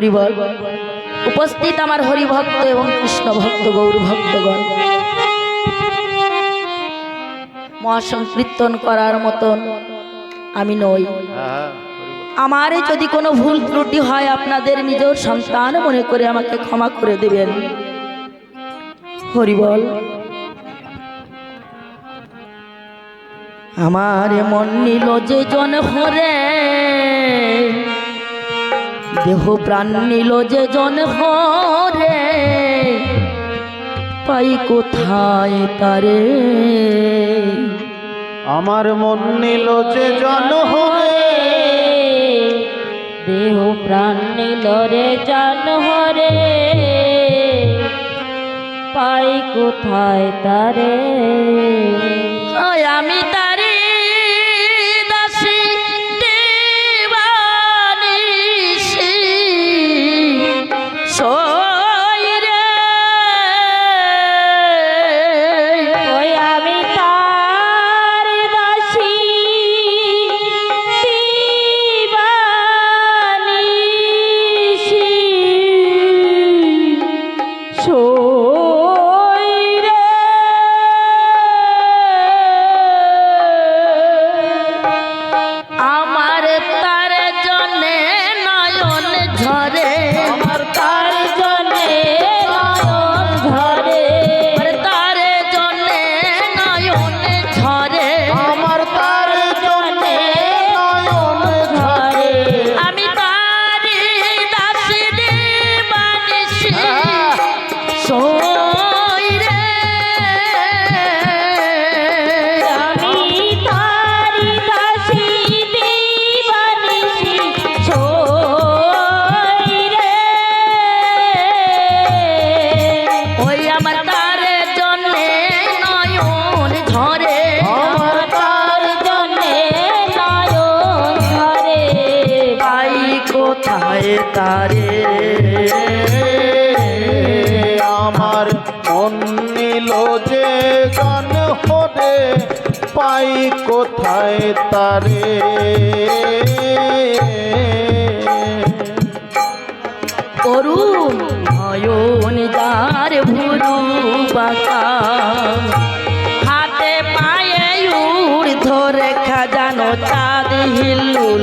হরিবল উপস্থিত আমার হরিভক্ত এবং কৃষ্ণ ভক্ত, গৌর ভক্তগণ। মহাসংকীর্তন করার মতন আমি নই। আমারে যদি কোনো ভুল ত্রুটি হয়, আপনাদের নিজের সন্তান মনে করে আমাকে ক্ষমা করে দেবেন। হরিবল আমার মন নিল যে জন হরে দেহ প্রাণ নিল যে জন হরে। পাই কোথায় তারে? আমার মন নিল যে জন হরে। দেহ প্রাণ নিল রে জান হরে। পাই কোথায় তারে? আমি তারি কোথায় তারে? আমার মন নিল যে জন হরে, পাই কোথায় তারে? করুণ যার ভুরু বাঁকা হাতে পায়ে উড় ধরে খাজানো চাঁদ হিল্লুল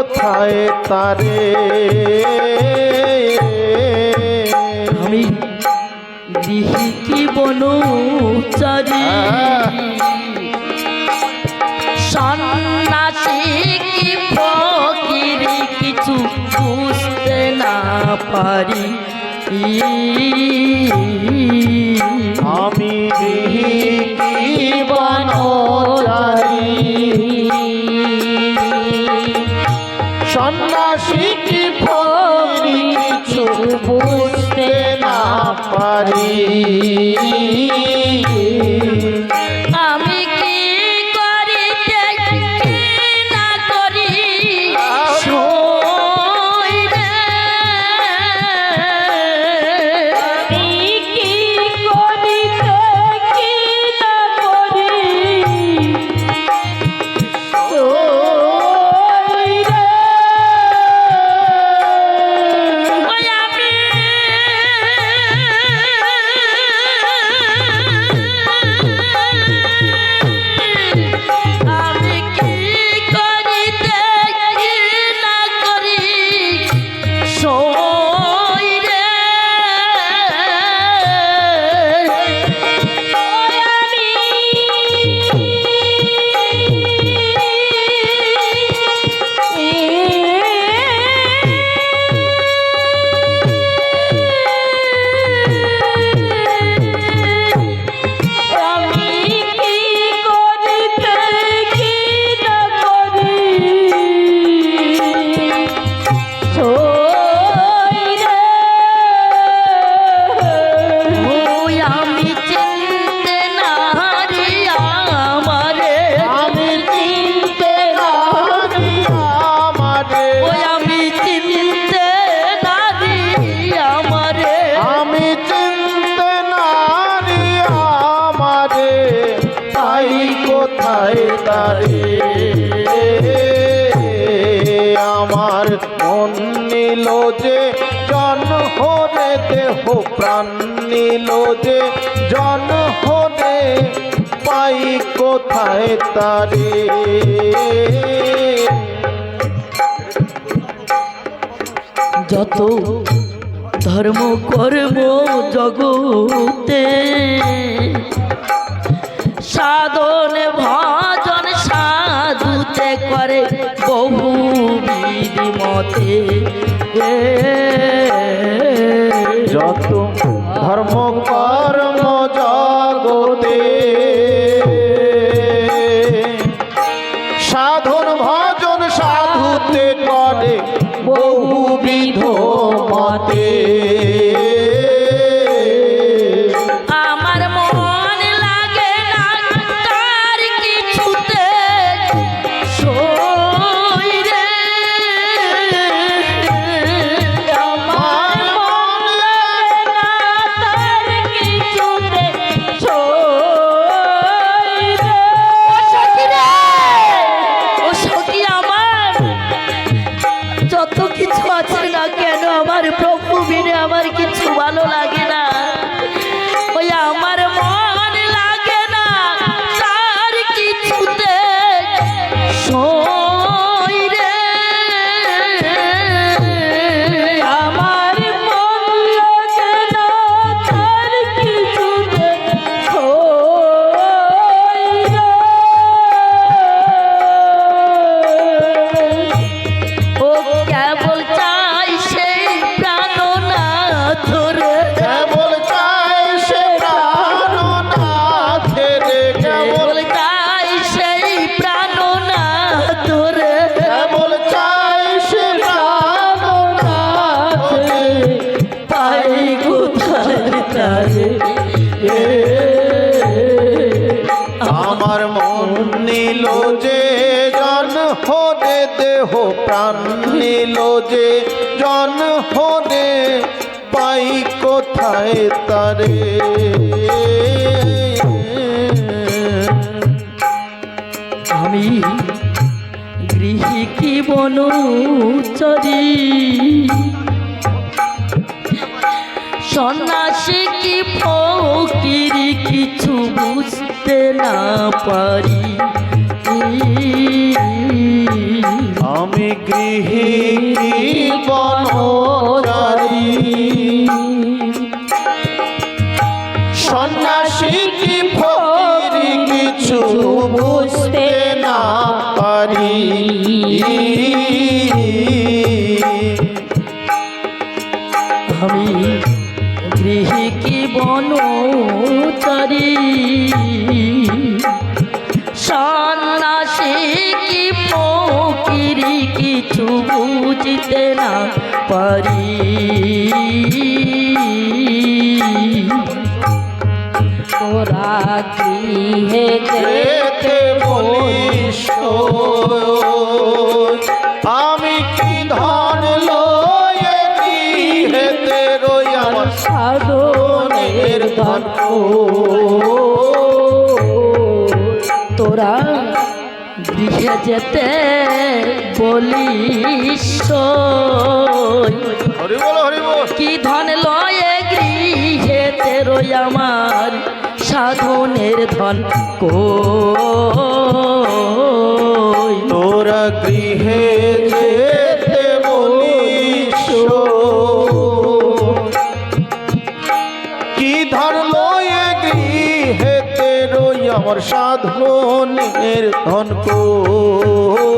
কোথায় তারে? আমি দিহি কি বনু চারি? সন্ন্যাসী কি ফকির কিছু বুঝতে না পারি? আমি দিহি কি বনু কিছু বুঝতে না পারি। প্রাণ নিল যে জন হলে পাই কোথায় তারে? যত ধর্ম কর্ম জগতে সাধন ভজন সাধুতে করে বহু বিধি মতে যত ধর্ম কর জন হনে পাই কোথায় তারে? আমি গৃহিকী বনুচরী সন্ন্যাসী কি ফকিরি কিছু বুঝতে না পারি? আমি গৃহী বনচারী তোরা গৃহে যেতে বলিস আমি কি ধন লয়ে গৃহেতে সাধনের ধন তোরা গৃহে যেতে বলিস কি ধন লয়ে গৃহেতে রই আমার সাধনের ধন কই? তোরা গৃহে কি আমার সাধনের ধন কই?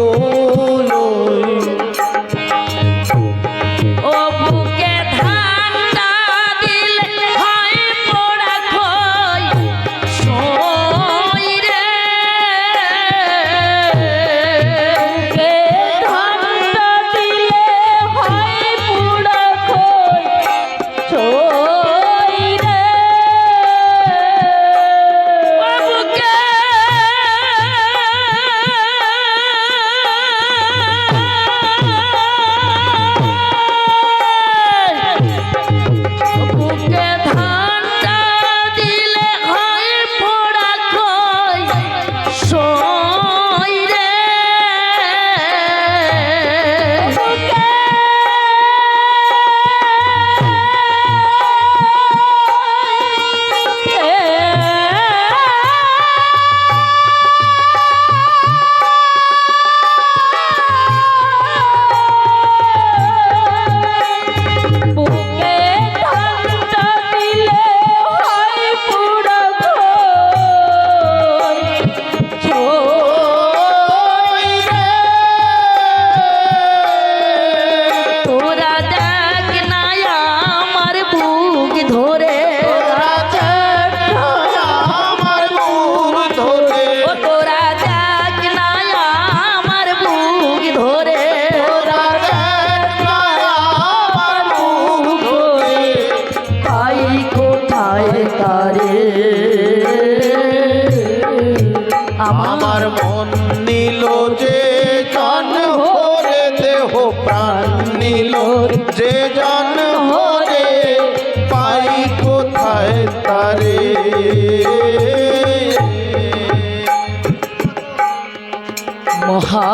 মহা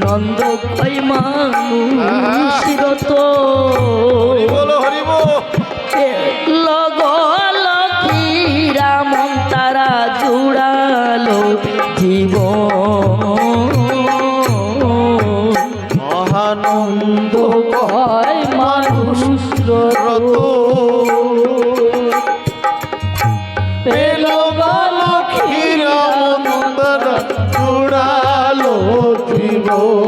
নন্দ কই মানুষ তো হরি বলো হরি Oh.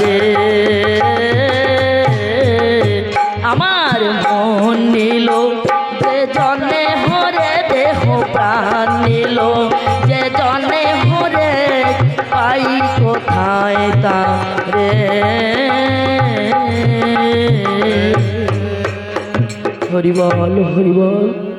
তারে আমার মন নিল যে জনে হরে দেহ প্রাণ নিল যে জনে হরে পাই কোথায় তারে। হরিবল হরিবল।